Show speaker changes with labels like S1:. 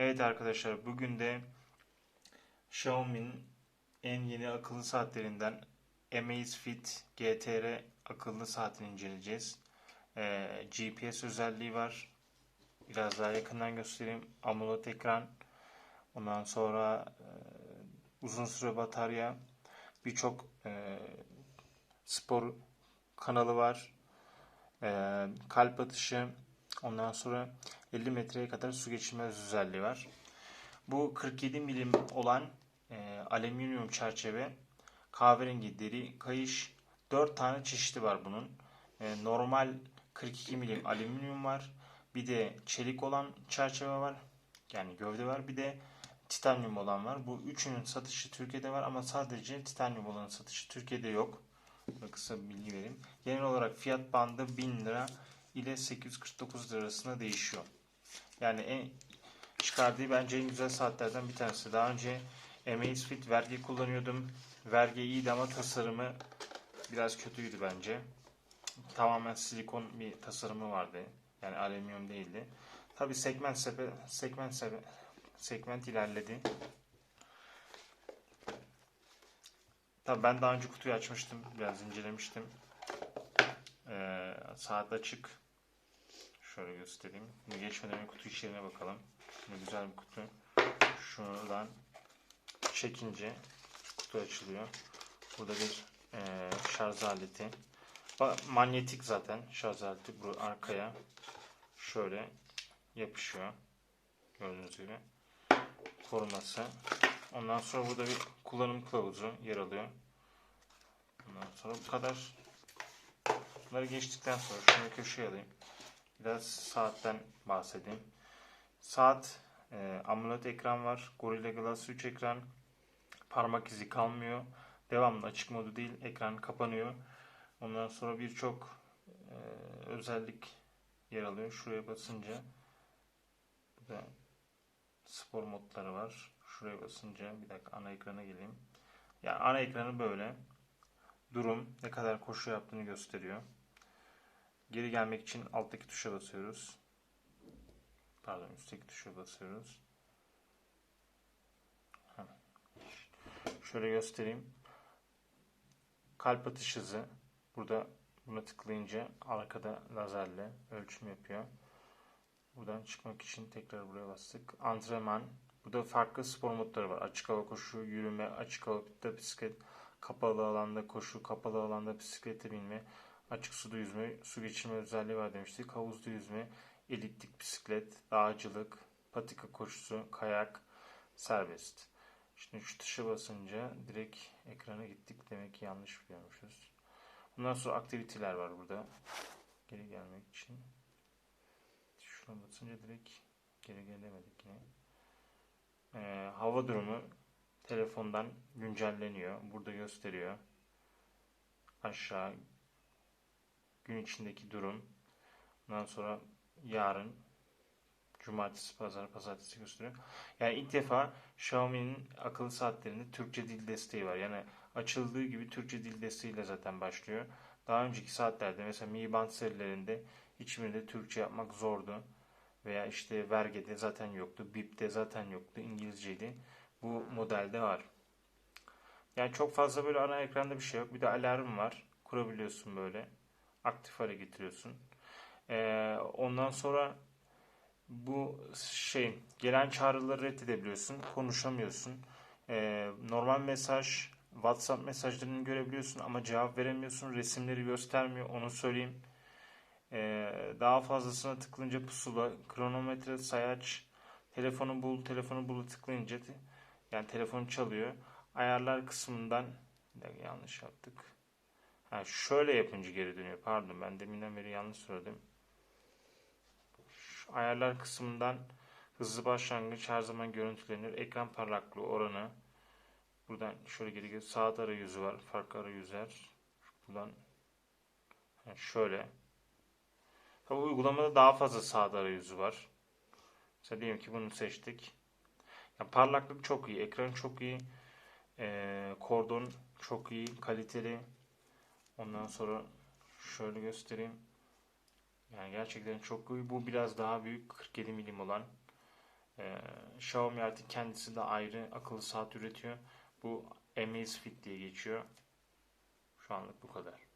S1: Evet arkadaşlar bugün de Xiaomi'nin en yeni akıllı saatlerinden Amazfit GTR akıllı saatini inceleyeceğiz. Ee, GPS özelliği var. Biraz daha yakından göstereyim. AMOLED ekran. Ondan sonra e, uzun süre batarya. Birçok e, spor kanalı var. E, kalp atışı. Ondan sonra 50 metreye kadar su geçirmez özelliği var. Bu 47 milim olan e, alüminyum çerçeve kahverengi deri kayış 4 tane çeşidi var bunun. E, normal 42 milim alüminyum var. Bir de çelik olan çerçeve var. Yani gövde var. Bir de titanyum olan var. Bu üçünün satışı Türkiye'de var ama sadece titanyum olanın satışı Türkiye'de yok. Kısa bir bilgi vereyim. Genel olarak fiyat bandı 1000 lira ile 849 lira arasında değişiyor. Yani en çıkardığı bence en güzel saatlerden bir tanesi. Daha önce Amazfit vergi kullanıyordum. Vergi iyiydi ama tasarımı biraz kötüydü bence. Tamamen silikon bir tasarımı vardı. Yani alüminyum değildi. Tabi segment sepe, segment sepe, segment ilerledi. Tabi ben daha önce kutuyu açmıştım. Biraz incelemiştim. Ee, saat açık. Şöyle göstereyim. Şimdi geçmeden önce kutu içeriğine bakalım. Şimdi güzel bir kutu. Şuradan çekince kutu açılıyor. Burada bir e, şarj aleti. Manyetik zaten şarj aleti. Bu arkaya şöyle yapışıyor. Gördüğünüz gibi. Koruması. Ondan sonra burada bir kullanım kılavuzu yer alıyor. Ondan sonra bu kadar. Bunları geçtikten sonra şunu köşeye alayım. Biraz saatten bahsedeyim. Saat e, AMOLED ekran var. Gorilla Glass 3 ekran. Parmak izi kalmıyor. Devamlı açık modu değil. Ekran kapanıyor. Ondan sonra birçok e, özellik yer alıyor. Şuraya basınca burada spor modları var. Şuraya basınca bir dakika ana ekrana geleyim. Yani ana ekranı böyle. Durum ne kadar koşu yaptığını gösteriyor. Geri gelmek için alttaki tuşa basıyoruz. Pardon üstteki tuşa basıyoruz. Şöyle göstereyim. Kalp atış hızı. Burada buna tıklayınca arkada lazerle ölçüm yapıyor. Buradan çıkmak için tekrar buraya bastık. Antrenman. Burada farklı spor modları var. Açık hava koşu, yürüme, açık havada bisiklet, kapalı alanda koşu, kapalı alanda bisiklete binme, Açık suda yüzme, su geçirme özelliği var demiştik. Havuzda yüzme, eliptik bisiklet, dağcılık, patika koşusu, kayak, serbest. Şimdi şu tuşa basınca direkt ekrana gittik. Demek ki yanlış biliyormuşuz. Ondan sonra aktiviteler var burada. Geri gelmek için. Şuna basınca direkt geri gelemedik yine. Ee, hava durumu telefondan güncelleniyor. Burada gösteriyor. Aşağı gün içindeki durum. Ondan sonra yarın cumartesi, pazar, pazartesi gösteriyor. Yani ilk defa Xiaomi'nin akıllı saatlerinde Türkçe dil desteği var. Yani açıldığı gibi Türkçe dil desteğiyle zaten başlıyor. Daha önceki saatlerde mesela Mi Band serilerinde hiçbirinde Türkçe yapmak zordu. Veya işte vergede zaten yoktu. BIP'te zaten yoktu. İngilizceydi. Bu modelde var. Yani çok fazla böyle ana ekranda bir şey yok. Bir de alarm var. Kurabiliyorsun böyle aktif hale getiriyorsun. Ee, ondan sonra bu şey gelen çağrıları reddedebiliyorsun. Konuşamıyorsun. Ee, normal mesaj, WhatsApp mesajlarını görebiliyorsun ama cevap veremiyorsun. Resimleri göstermiyor. Onu söyleyeyim. Ee, daha fazlasına tıklayınca pusula, kronometre, sayaç, telefonu bul, telefonu bul tıklayınca yani telefon çalıyor. Ayarlar kısmından yanlış yaptık. Ha, şöyle yapınca geri dönüyor. Pardon ben deminden beri yanlış söyledim. Şu ayarlar kısmından hızlı başlangıç her zaman görüntülenir. Ekran parlaklığı oranı. Buradan şöyle geri geliyor. Saat arayüzü var. Farklı arayüzler. Buradan yani şöyle. Tabi uygulamada daha fazla saat arayüzü var. Mesela diyelim ki bunu seçtik. Yani parlaklık çok iyi. Ekran çok iyi. Ee, kordon çok iyi. Kaliteli. Ondan sonra şöyle göstereyim. Yani gerçekten çok iyi. Bu biraz daha büyük 47 milim olan Ee, Xiaomi artık kendisi de ayrı akıllı saat üretiyor. Bu Amazfit diye geçiyor. Şu anlık bu kadar.